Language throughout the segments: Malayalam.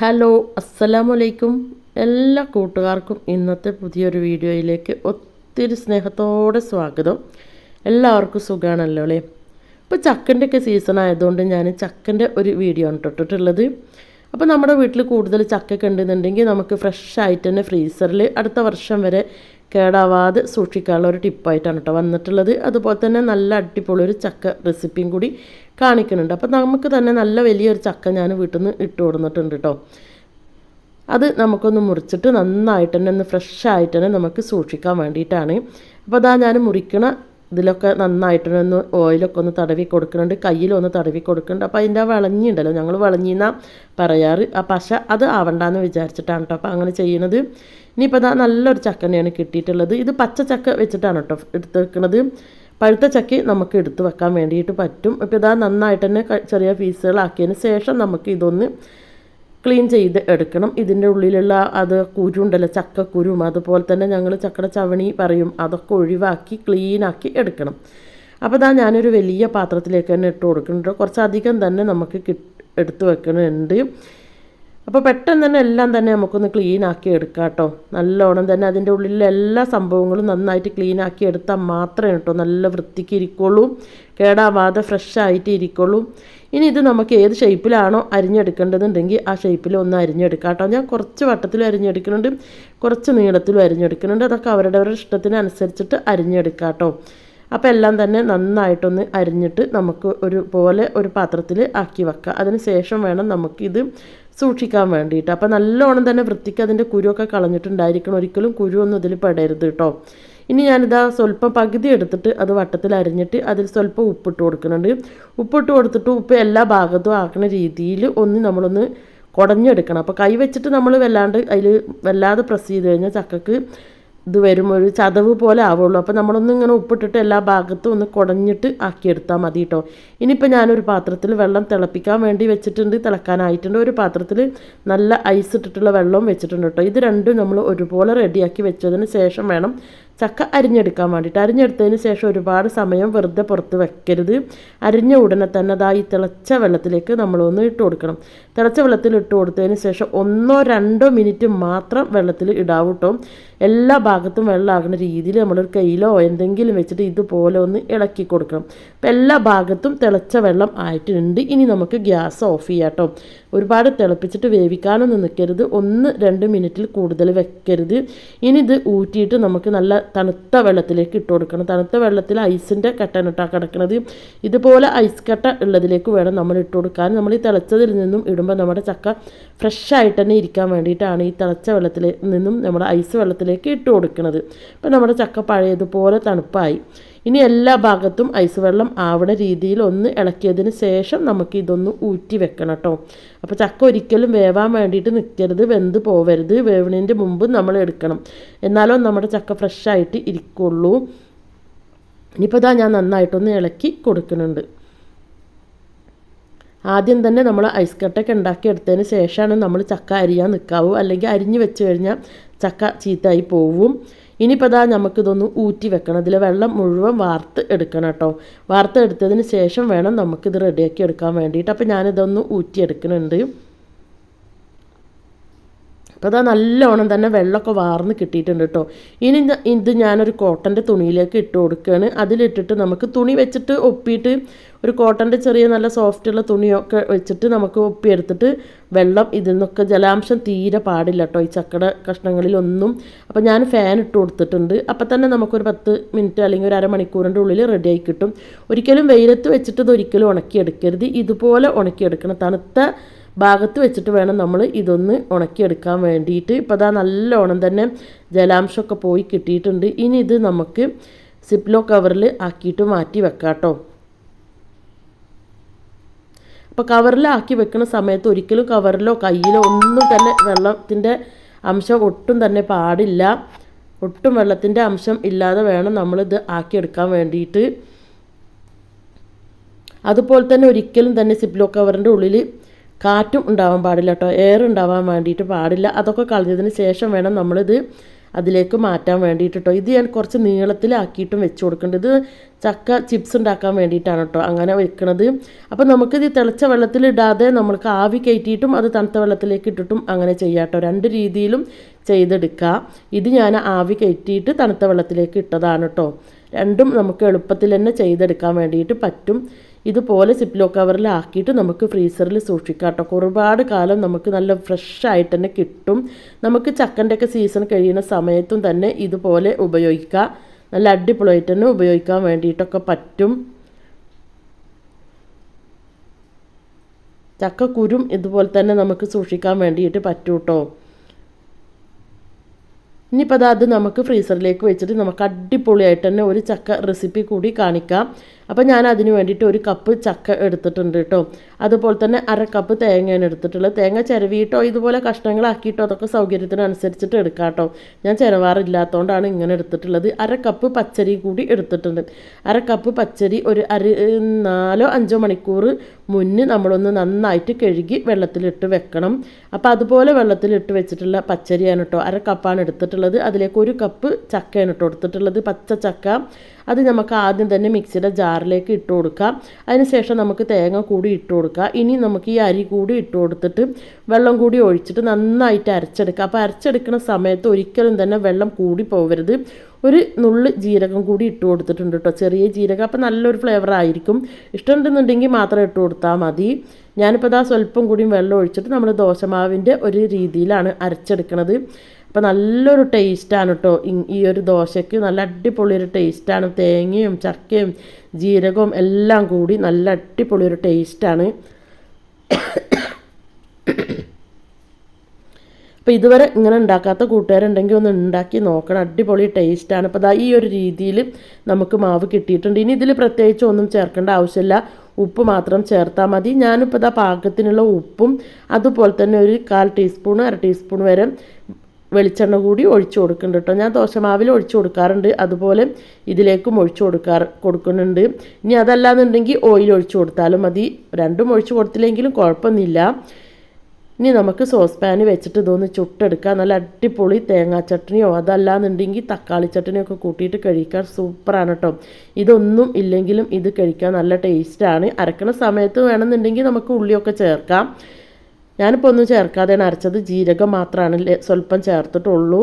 ഹലോ അസ്സലാമു അലൈക്കും എല്ലാ കൂട്ടുകാർക്കും ഇന്നത്തെ പുതിയൊരു വീഡിയോയിലേക്ക് ഒത്തിരി സ്നേഹത്തോടെ സ്വാഗതം. എല്ലാവർക്കും സുഖമാണല്ലോ അല്ലേ? ഇപ്പോൾ ചക്കന്റെയൊക്കെ സീസൺ ആയതുകൊണ്ട് ഞാൻ ചക്കന്റെ ഒരു വീഡിയോ ആണ് തൊട്ടിട്ടുള്ളത്. അപ്പോൾ നമ്മുടെ വീട്ടിൽ കൂടുതൽ ചക്കയൊക്കെ ഉണ്ടെന്നുണ്ടെങ്കിൽ നമുക്ക് ഫ്രഷ് ആയിട്ട് തന്നെ ഫ്രീസറിൽ അടുത്ത വർഷം വരെ കേടാവാതെ സൂക്ഷിക്കാനുള്ള ഒരു ടിപ്പായിട്ടാണ് കേട്ടോ വന്നിട്ടുള്ളത്. അതുപോലെ തന്നെ നല്ല അടിപൊളി ഒരു ചക്ക റെസിപ്പിയും കൂടി കാണിക്കുന്നുണ്ട്. അപ്പോൾ നമുക്ക് തന്നെ നല്ല വലിയൊരു ചക്ക ഞാൻ വീട്ടിൽ നിന്ന് ഇട്ട് കൊടുത്തിട്ടുണ്ട് കേട്ടോ അത് നമുക്കൊന്ന് മുറിച്ചിട്ട് നന്നായിട്ട് തന്നെ ഒന്ന് ഫ്രഷ് ആയിട്ട് തന്നെ നമുക്ക് സൂക്ഷിക്കാൻ വേണ്ടിയിട്ടാണ്. അപ്പോൾ അതാ ഞാൻ മുറിക്കണ ഇതിലൊക്കെ നന്നായിട്ട് ഒന്ന് ഓയിലൊക്കെ ഒന്ന് തടവി കൊടുക്കുന്നുണ്ട്. കയ്യിലൊന്ന് തടവി കൊടുക്കുന്നുണ്ട്. അപ്പോൾ അതിന്റെ വിളഞ്ഞിണ്ടല്ലോ ഞങ്ങൾ വിളഞ്ഞിന്നാ പറയാറ്. ആ പശ അത് ആവണ്ടെന്ന് വിചാരിച്ചിട്ടാണ് കേട്ടോ അപ്പോൾ അങ്ങനെ ചെയ്യണത് ഇനിയിപ്പോൾ അതാ നല്ലൊരു ചക്കനെയാണ് കിട്ടിയിട്ടുള്ളത്. ഇത് പച്ച ചക്ക വെച്ചിട്ടാണ് കേട്ടോ എടുത്ത് വെക്കുന്നത് പഴുത്ത ചക്ക നമുക്ക് എടുത്ത് വെക്കാൻ വേണ്ടിയിട്ട് പറ്റും. ഇപ്പോൾ ഇതാ നന്നായിട്ട് തന്നെ ചെറിയ പീസുകളാക്കിയതിന് ശേഷം നമുക്ക് ഇതൊന്ന് ക്ലീൻ ചെയ്ത് എടുക്കണം. ഇതിന്റെ ഉള്ളിലുള്ള അത് കുരുണ്ടല്ലോ ചക്കക്കുരും അതുപോലെ തന്നെ ഞങ്ങൾ ചക്കട ചവണി പറയും അതൊക്കെ ഒഴിവാക്കി ക്ലീനാക്കി എടുക്കണം. അപ്പോൾ ഇതാ ഞാനൊരു വലിയ പാത്രത്തിലേക്ക് തന്നെ ഇട്ട് കൊടുക്കുന്നുണ്ട്. കുറച്ചധികം തന്നെ നമുക്ക് കിട്ട് എടുത്ത് വെക്കണുണ്ട്. അപ്പോൾ പെട്ടെന്ന് തന്നെ എല്ലാം തന്നെ നമുക്കൊന്ന് ക്ലീൻ ആക്കി എടുക്കാം കേട്ടോ നല്ലോണം തന്നെ അതിന്റെ ഉള്ളിലെ എല്ലാ സംഭവങ്ങളും നന്നായിട്ട് ക്ലീൻ ആക്കി എടുത്താൽ മാത്രമേ കേട്ടോ നല്ല വൃത്തിക്ക് ഇരിക്കുള്ളൂ. കേടാവാതെ ഫ്രഷ് ആയിട്ട് ഇരിക്കുള്ളൂ. ഇനി ഇത് നമുക്ക് ഏത് ഷേപ്പിലാണോ അരിഞ്ഞെടുക്കേണ്ടതുണ്ടെങ്കിൽ ആ ഷേപ്പിൽ ഒന്ന് അരിഞ്ഞെടുക്കാം കേട്ടോ ഞാൻ കുറച്ച് വട്ടത്തിലും അരിഞ്ഞെടുക്കുന്നുണ്ട് കുറച്ച് നീളത്തിലും അരിഞ്ഞെടുക്കുന്നുണ്ട്. അതൊക്കെ അവരുടെ ഇഷ്ടത്തിനനുസരിച്ചിട്ട് അരിഞ്ഞെടുക്കാം കേട്ടോ അപ്പോൾ എല്ലാം തന്നെ നന്നായിട്ടൊന്ന് അരിഞ്ഞിട്ട് നമുക്ക് ഒരു പോലെ ഒരു പാത്രത്തിൽ ആക്കി വെക്കാം. അതിന് ശേഷം വേണം നമുക്കിത് സൂക്ഷിക്കാൻ വേണ്ടിയിട്ട്. അപ്പോൾ നല്ലോണം തന്നെ വൃത്തിക്ക് അതിന്റെ കുരുവൊക്കെ കളഞ്ഞിട്ടുണ്ടായിരിക്കണം. ഒരിക്കലും കുരുവൊന്നും ഇതിൽ പെടരുത് കേട്ടോ ഇനി ഞാനിതാ സ്വല്പം പകുതി എടുത്തിട്ട് അത് വട്ടത്തിൽ അരിഞ്ഞിട്ട് അതിൽ സ്വല്പം ഉപ്പിട്ട് കൊടുക്കുന്നുണ്ട്. ഉപ്പിട്ട് കൊടുത്തിട്ട് ഉപ്പ് എല്ലാ ഭാഗത്തും ആക്കുന്ന രീതിയിൽ ഒന്ന് നമ്മളൊന്ന് കുടഞ്ഞെടുക്കണം. അപ്പോൾ കൈ വെച്ചിട്ട് നമ്മൾ വല്ലാണ്ട് അതിൽ വല്ലാതെ പ്രസ് ചെയ്ത് കഴിഞ്ഞാൽ ചക്കക്ക് ഇത് വരും ഒരു ചതവ് പോലെ ആവുള്ളൂ. അപ്പോൾ നമ്മളൊന്നും ഇങ്ങനെ ഉപ്പിട്ടിട്ട് എല്ലാ ഭാഗത്തും ഒന്ന് കുടഞ്ഞിട്ട് ആക്കിയെടുത്താൽ മതി കേട്ടോ ഇനിയിപ്പോൾ ഞാനൊരു പാത്രത്തിൽ വെള്ളം തിളപ്പിക്കാൻ വേണ്ടി വെച്ചിട്ടുണ്ട്. തിളക്കാനായിട്ടുണ്ട്. ഒരു പാത്രത്തിൽ നല്ല ഐസ് ഇട്ടിട്ടുള്ള വെള്ളവും വെച്ചിട്ടുണ്ട് കേട്ടോ ഇത് രണ്ടും നമ്മൾ ഒരുപോലെ റെഡിയാക്കി വെച്ചതിന് ശേഷം വേണം ചക്ക അരിഞ്ഞെടുക്കാൻ വേണ്ടിയിട്ട്. അരിഞ്ഞെടുത്തതിന് ശേഷം ഒരുപാട് സമയം വെറുതെ പുറത്ത് വെക്കരുത്. അരിഞ്ഞ ഉടനെ തന്നെ അതാ ഈ തിളച്ച വെള്ളത്തിലേക്ക് നമ്മളൊന്ന് ഇട്ട് കൊടുക്കണം. തിളച്ച വെള്ളത്തിൽ ഇട്ട് കൊടുത്തതിന് ശേഷം ഒന്നോ രണ്ടോ മിനിറ്റ് മാത്രം വെള്ളത്തിൽ ഇടാവിട്ടോ എല്ലാ ഭാഗത്തും വെള്ളമാകുന്ന രീതിയിൽ നമ്മളൊരു കയ്യിലോ എന്തെങ്കിലും വെച്ചിട്ട് ഇതുപോലെ ഒന്ന് ഇളക്കി കൊടുക്കണം. അപ്പം എല്ലാ ഭാഗത്തും തിളച്ച വെള്ളം ആയിട്ടുണ്ട്. ഇനി നമുക്ക് ഗ്യാസ് ഓഫ് ചെയ്യാട്ടോ ഒരുപാട് തിളപ്പിച്ചിട്ട് വേവിക്കാനൊന്നും നിൽക്കരുത് ഒന്ന് രണ്ട് മിനിറ്റിൽ കൂടുതൽ വെക്കരുത്. ഇനി ഇത് ഊറ്റിയിട്ട് നമുക്ക് നല്ല തണുത്ത വെള്ളത്തിലേക്ക് ഇട്ട് കൊടുക്കണം. തണുത്ത വെള്ളത്തിൽ ഐസിന്റെ കട്ട ഇട്ടാ കിടക്കുന്നത്. ഇതുപോലെ ഐസ് കട്ട ഉള്ളതിലേക്ക് വേണം നമ്മൾ ഇട്ട് കൊടുക്കാൻ. നമ്മൾ ഈ തിളച്ചതിൽ നിന്നും ഇടുമ്പോൾ നമ്മുടെ ചക്ക ഫ്രഷ് ആയിട്ട് തന്നെ ഇരിക്കാൻ വേണ്ടിയിട്ടാണ് ഈ തിളച്ച വെള്ളത്തിൽ നിന്നും നമ്മൾ ഐസ് വെള്ളത്തിലേക്ക് ഇട്ട് കൊടുക്കുന്നത്. അപ്പോൾ നമ്മുടെ ചക്ക പഴയതുപോലെ തണുപ്പായി. ഇനി എല്ലാ ഭാഗത്തും ഐസ് വെള്ളം ആവണ രീതിയിൽ ഒന്ന് ഇളക്കിയതിന് ശേഷം നമുക്ക് ഇതൊന്ന് ഊറ്റി വെക്കണം കേട്ടോ. അപ്പോൾ ചക്ക ഒരിക്കലും വേവാൻ വേണ്ടിയിട്ട് നിൽക്കരുത് വെന്ത് പോവരുത്. വേവണതിന്റെ മുമ്പ് നമ്മൾ എടുക്കണം. എന്നാലും നമ്മുടെ ചക്ക ഫ്രഷായിട്ട് ഇരിക്കുള്ളൂ. ഇനിയിപ്പോൾ ഇതാ ഞാൻ നന്നായിട്ടൊന്ന് ഇളക്കി കൊടുക്കുന്നുണ്ട്. ആദ്യം തന്നെ നമ്മൾ ഐസ് കട്ടൊക്കെ ഉണ്ടാക്കി എടുത്തതിന് ശേഷമാണ് നമ്മൾ ചക്ക അരിയാൻ നിൽക്കാവൂ അല്ലെങ്കിൽ അരിഞ്ഞ് വെച്ച് കഴിഞ്ഞാൽ ചക്ക ചീത്തായി പോവും. ഇനിയിപ്പോൾ അതാ നമുക്കിതൊന്ന് ഊറ്റി വെക്കണം. ഇതിൽ വെള്ളം മുഴുവൻ വാർത്ത് എടുക്കണം കേട്ടോ. വാർത്ത് എടുത്തതിന് ശേഷം വേണം നമുക്കിത് റെഡിയാക്കി എടുക്കാൻ വേണ്ടിയിട്ട്. അപ്പോൾ ഞാനിതൊന്ന് ഊറ്റി എടുക്കുന്നുണ്ട് അതാ നല്ലോണം തന്നെ വെള്ളമൊക്കെ വാർന്ന് കിട്ടിയിട്ടുണ്ട് കേട്ടോ. ഇനി ഇത് ഞാനൊരു കോട്ടന്റെ തുണിയിലേക്ക് ഇട്ട് കൊടുക്കുകയാണ്. അതിലിട്ടിട്ട് നമുക്ക് തുണി വെച്ചിട്ട് ഒപ്പിയിട്ട് ഒരു കോട്ടന്റെ ചെറിയ നല്ല സോഫ്റ്റുള്ള തുണിയൊക്കെ വെച്ചിട്ട് നമുക്ക് ഒപ്പിയെടുത്തിട്ട് വെള്ളം ഇതിൽ നിന്നൊക്കെ ജലാംശം തീരെ പാടില്ല കേട്ടോ ഈ ചക്കട കഷ്ണങ്ങളിലൊന്നും. അപ്പോൾ ഞാൻ ഫാൻ ഇട്ട് കൊടുത്തിട്ടുണ്ട്. അപ്പോൾ തന്നെ നമുക്കൊരു പത്ത് മിനിറ്റ് അല്ലെങ്കിൽ ഒരു അരമണിക്കൂറിന്റെ ഉള്ളിൽ റെഡിയായി കിട്ടും. ഒരിക്കലും വെയിലത്ത് വെച്ചിട്ട് ഇത് ഒരിക്കലും ഉണക്കിയെടുക്കരുത്. ഇതുപോലെ ഉണക്കിയെടുക്കണം. തണുത്ത ഭാഗത്ത് വെച്ചിട്ട് വേണം നമ്മൾ ഇതൊന്ന് ഉണക്കിയെടുക്കാൻ വേണ്ടിയിട്ട്. ഇപ്പോൾ അതാ നല്ലോണം തന്നെ ജലാംശമൊക്കെ പോയി കിട്ടിയിട്ടുണ്ട്. ഇനി ഇത് നമുക്ക് സിപ്ലോ കവറിൽ ആക്കിയിട്ട് മാറ്റി വെക്കാം കേട്ടോ അപ്പോൾ കവറിലാക്കി വെക്കുന്ന സമയത്ത് ഒരിക്കലും കവറിലോ കയ്യിലോ ഒന്നും തന്നെ വെള്ളത്തിന്റെ അംശം ഒട്ടും തന്നെ പാടില്ല. ഒട്ടും വെള്ളത്തിന്റെ അംശം ഇല്ലാതെ വേണം നമ്മളിത് ആക്കിയെടുക്കാൻ വേണ്ടിയിട്ട്. അതുപോലെ തന്നെ ഒരിക്കലും തന്നെ സിപ്ലോ കവറിന്റെ ഉള്ളിൽ കാറ്റും ഉണ്ടാവാൻ പാടില്ല കേട്ടോ. എയർ ഉണ്ടാവാൻ വേണ്ടിയിട്ട് പാടില്ല. അതൊക്കെ കളഞ്ഞതിന് ശേഷം വേണം നമ്മളിത് അതിലേക്ക് മാറ്റാൻ വേണ്ടിയിട്ട് കേട്ടോ. ഇത് ഞാൻ കുറച്ച് നീളത്തിലാക്കിയിട്ടും വെച്ച് കൊടുക്കേണ്ടത് ചക്ക ചിപ്സ് ഉണ്ടാക്കാൻ വേണ്ടിയിട്ടാണ് കേട്ടോ അങ്ങനെ വെക്കണത്. അപ്പോൾ നമുക്കിത് തിളച്ച വെള്ളത്തിൽ ഇടാതെ നമ്മൾക്ക് ആവി കയറ്റിയിട്ടും അത് തണുത്ത വെള്ളത്തിലേക്ക് ഇട്ടിട്ടും അങ്ങനെ ചെയ്യാം കേട്ടോ. രണ്ട് രീതിയിലും ചെയ്തെടുക്കുക ഇത് ഞാൻ ആവി കയറ്റിയിട്ട് തണുത്ത വെള്ളത്തിലേക്ക് ഇട്ടതാണ് കേട്ടോ. രണ്ടും നമുക്ക് എളുപ്പത്തിൽ തന്നെ ചെയ്തെടുക്കാൻ വേണ്ടിയിട്ട് പറ്റും. ഇതുപോലെ സിപ്ലോ കവറിലാക്കിയിട്ട് നമുക്ക് ഫ്രീസറിൽ സൂക്ഷിക്കാം കേട്ടോ ഒരുപാട് കാലം നമുക്ക് നല്ല ഫ്രഷ് ആയിട്ട് തന്നെ കിട്ടും. നമുക്ക് ചക്കന്റെ ഒക്കെ സീസൺ കഴിയുന്ന സമയത്തും തന്നെ ഇതുപോലെ ഉപയോഗിക്കാം. നല്ല അടിപൊളിയായിട്ട് തന്നെ ഉപയോഗിക്കാൻ വേണ്ടിയിട്ടൊക്കെ പറ്റും. ചക്കക്കുരും ഇതുപോലെ തന്നെ നമുക്ക് സൂക്ഷിക്കാൻ വേണ്ടിയിട്ട് പറ്റും കേട്ടോ ഇനിയിപ്പോൾ അത് നമുക്ക് ഫ്രീസറിലേക്ക് വെച്ചിട്ട് നമുക്ക് അടിപൊളിയായിട്ട് തന്നെ ഒരു ചക്ക റെസിപ്പി കൂടി കാണിക്കാം. അപ്പോൾ ഞാൻ അതിന് വേണ്ടിയിട്ട് ഒരു കപ്പ് ചക്ക എടുത്തിട്ടുണ്ട് കേട്ടോ അതുപോലെ തന്നെ അര കപ്പ് തേങ്ങയാണ് എടുത്തിട്ടുള്ളത്. തേങ്ങ ചിരവിയിട്ടോ ഇതുപോലെ കഷ്ണങ്ങളാക്കിയിട്ടോ അതൊക്കെ സൗകര്യത്തിനനുസരിച്ചിട്ട് എടുക്കാട്ടോ കേട്ടോ ഞാൻ ചിരവാറില്ലാത്തതുകൊണ്ടാണ് ഇങ്ങനെ എടുത്തിട്ടുള്ളത്. അര കപ്പ് പച്ചരി കൂടി എടുത്തിട്ടുണ്ട്. അര കപ്പ് പച്ചരി ഒരു അര നാലോ അഞ്ചോ മണിക്കൂർ മുന്ന് നമ്മളൊന്ന് നന്നായിട്ട് കഴുകി വെള്ളത്തിലിട്ട് വെക്കണം. അപ്പോൾ അതുപോലെ വെള്ളത്തിലിട്ട് വെച്ചിട്ടുള്ള പച്ചരിയാണ് കേട്ടോ അര കപ്പാണ് എടുത്തിട്ടുള്ളത്. അതിലേക്ക് ഒരു കപ്പ് ചക്കയാണ് കേട്ടോ എടുത്തിട്ടുള്ളത്. പച്ച ചക്ക അത് നമുക്ക് ആദ്യം തന്നെ മിക്സിയുടെ ജാറിലേക്ക് ഇട്ട് കൊടുക്കാം. അതിനുശേഷം നമുക്ക് തേങ്ങ കൂടി ഇട്ട് കൊടുക്കാം. ഇനി നമുക്ക് ഈ അരി കൂടി ഇട്ട് കൊടുത്തിട്ട് വെള്ളം കൂടി ഒഴിച്ചിട്ട് നന്നായിട്ട് അരച്ചെടുക്കുക അപ്പോൾ അരച്ചെടുക്കുന്ന സമയത്ത് ഒരിക്കലും തന്നെ വെള്ളം കൂടി പോകരുത് ഒരു നുള്ള് ജീരകം കൂടി ഇട്ട് കൊടുത്തിട്ടുണ്ട് കേട്ടോ ചെറിയ ജീരകം. അപ്പോൾ നല്ലൊരു ഫ്ലേവർ ആയിരിക്കും. ഇഷ്ടമുണ്ടെന്നുണ്ടെങ്കിൽ മാത്രം ഇട്ട് കൊടുത്താൽ മതി. ഞാനിപ്പോൾ ഇതാ സ്വല്പം കൂടിയും വെള്ളം ഒഴിച്ചിട്ട് നമ്മൾ ദോശമാവിന്റെ ഒരു രീതിയിലാണ് അരച്ചെടുക്കുന്നത് അപ്പോൾ നല്ലൊരു ടേസ്റ്റാണ് കേട്ടോ ഈ ഒരു ദോശയ്ക്ക് നല്ല അടിപൊളി ഒരു ടേസ്റ്റാണ് തേങ്ങയും ചക്കയും ജീരകവും എല്ലാം കൂടി നല്ല അടിപൊളി ഒരു ടേസ്റ്റാണ് അപ്പോൾ ഇതുവരെ ഇങ്ങനെ ഉണ്ടാക്കാത്ത കൂട്ടുകാരുണ്ടെങ്കിൽ ഒന്ന് ഉണ്ടാക്കി നോക്കണം. അടിപൊളി ടേസ്റ്റാണ് അപ്പോൾ ദാ ഈ ഒരു രീതിയിൽ നമുക്ക് മാവ് കിട്ടിയിട്ടുണ്ട്. ഇനി ഇതിൽ പ്രത്യേകിച്ച് ഒന്നും ചേർക്കേണ്ട ആവശ്യമില്ല. ഉപ്പ് മാത്രം ചേർത്താൽ മതി. ഞാനിപ്പോൾ ഇതാ പാകത്തിനുള്ള ഉപ്പും അതുപോലെ തന്നെ ഒരു കാൽ ടീസ്പൂൺ അര ടീസ്പൂൺ വരെ വെളിച്ചെണ്ണ കൂടി ഒഴിച്ചു കൊടുക്കുന്നുണ്ട് കേട്ടോ ഞാൻ ദോശമാവിൽ ഒഴിച്ചു കൊടുക്കാറുണ്ട്. അതുപോലെ ഇതിലേക്കും ഒഴിച്ചു കൊടുക്കാറ് കൊടുക്കുന്നുണ്ട്. ഇനി അതല്ലാന്നുണ്ടെങ്കിൽ ഓയിൽ ഒഴിച്ചു കൊടുത്താലും മതി. രണ്ടും ഒഴിച്ചു കൊടുത്തില്ലെങ്കിലും കുഴപ്പമൊന്നുമില്ല. ഇനി നമുക്ക് സോസ് പാന് വെച്ചിട്ട് ഇതൊന്ന് ചുട്ടെടുക്കുക നല്ല അടിപൊളി തേങ്ങാ ചട്നിയോ അതല്ലാന്നുണ്ടെങ്കിൽ തക്കാളി ചട്നിയോ ഒക്കെ കൂട്ടിയിട്ട് കഴിക്കാൻ സൂപ്പറാണ് കേട്ടോ ഇതൊന്നും ഇല്ലെങ്കിലും ഇത് കഴിക്കാൻ നല്ല ടേസ്റ്റാണ് അരക്കണ സമയത്ത് വേണമെന്നുണ്ടെങ്കിൽ നമുക്ക് ഉള്ളിയൊക്കെ ചേർക്കാം. ഞാനിപ്പോൾ ഒന്നും ചേർക്കാതെയാണ് അരച്ചത്. ജീരകം മാത്രമാണ് സ്വല്പം ചേർത്തിട്ടുള്ളൂ.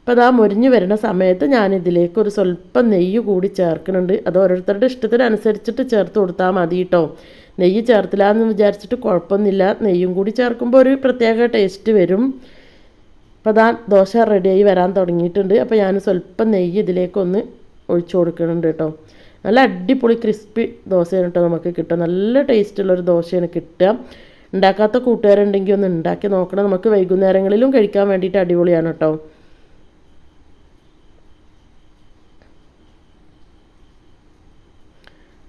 അപ്പോൾ അതാ മുരിഞ്ഞു വരുന്ന സമയത്ത് ഞാൻ ഇതിലേക്ക് ഒരു സ്വല്പം നെയ്യ് കൂടി ചേർക്കുന്നുണ്ട് അത് ഓരോരുത്തരുടെ ഇഷ്ടത്തിനനുസരിച്ചിട്ട് ചേർത്ത് കൊടുത്താൽ മതി കേട്ടോ നെയ്യ് ചേർത്തില്ല എന്ന് വിചാരിച്ചിട്ട് കുഴപ്പമൊന്നുമില്ല. നെയ്യും കൂടി ചേർക്കുമ്പോൾ ഒരു പ്രത്യേക ടേസ്റ്റ് വരും. അപ്പോൾ അതാ ദോശ റെഡിയായി വരാൻ തുടങ്ങിയിട്ടുണ്ട്. അപ്പോൾ ഞാൻ സ്വല്പം നെയ്യ് ഇതിലേക്കൊന്ന് ഒഴിച്ചു കൊടുക്കുന്നുണ്ട് കേട്ടോ നല്ല അടിപൊളി ക്രിസ്പി ദോശയാണ് കേട്ടോ നമുക്ക് കിട്ടുക. നല്ല ടേസ്റ്റുള്ളൊരു ദോശയാണ് കിട്ടുക. ഉണ്ടാക്കാത്ത കൂട്ടുകാരുണ്ടെങ്കിൽ ഒന്ന് ഉണ്ടാക്കി നോക്കണം. നമുക്ക് വൈകുന്നേരങ്ങളിലും കഴിക്കാൻ വേണ്ടിയിട്ട് അടിപൊളിയാണ് കേട്ടോ.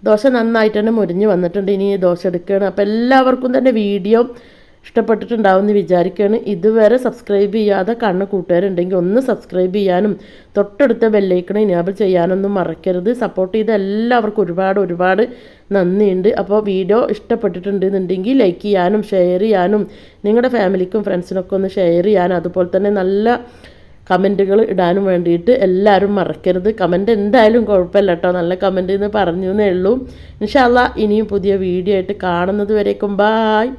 ദോശ നന്നായിട്ട് തന്നെ മുരിഞ്ഞ് വന്നിട്ടുണ്ട്. ഇനി ദോശ എടുക്കുകയാണ്. അപ്പോൾ എല്ലാവർക്കും തന്നെ വീഡിയോ ഇഷ്ടപ്പെട്ടിട്ടുണ്ടാവും എന്ന് വിചാരിക്കുകയാണ്. ഇതുവരെ സബ്സ്ക്രൈബ് ചെയ്യാതെ കണ്ണ് കൂട്ടുകാരുണ്ടെങ്കിൽ ഒന്ന് സബ്സ്ക്രൈബ് ചെയ്യാനും തൊട്ടടുത്ത ബെല്ലൈക്കൺ ഇനാബിൾ ചെയ്യാനൊന്നും മറക്കരുത്. സപ്പോർട്ട് ചെയ്ത എല്ലാവർക്കും ഒരുപാട് ഒരുപാട് നന്ദിയുണ്ട്. അപ്പോൾ വീഡിയോ ഇഷ്ടപ്പെട്ടിട്ടുണ്ടെന്നുണ്ടെങ്കിൽ ലൈക്ക് ചെയ്യാനും ഷെയർ ചെയ്യാനും നിങ്ങളുടെ ഫാമിലിക്കും ഫ്രണ്ട്സിനൊക്കെ ഒന്ന് ഷെയർ ചെയ്യാനും അതുപോലെ തന്നെ നല്ല കമന്റുകൾ ഇടാനും വേണ്ടിയിട്ട് എല്ലാവരും മറക്കരുത്. കമന്റ് എന്തായാലും കുഴപ്പമില്ല കേട്ടോ. നല്ല കമന്റ് എന്ന് പറഞ്ഞു എന്നേ ഉള്ളൂ ഇൻഷാല്ല ഇനിയും പുതിയ വീഡിയോ ആയിട്ട് കാണുന്നത് വരേക്കും. ബായ്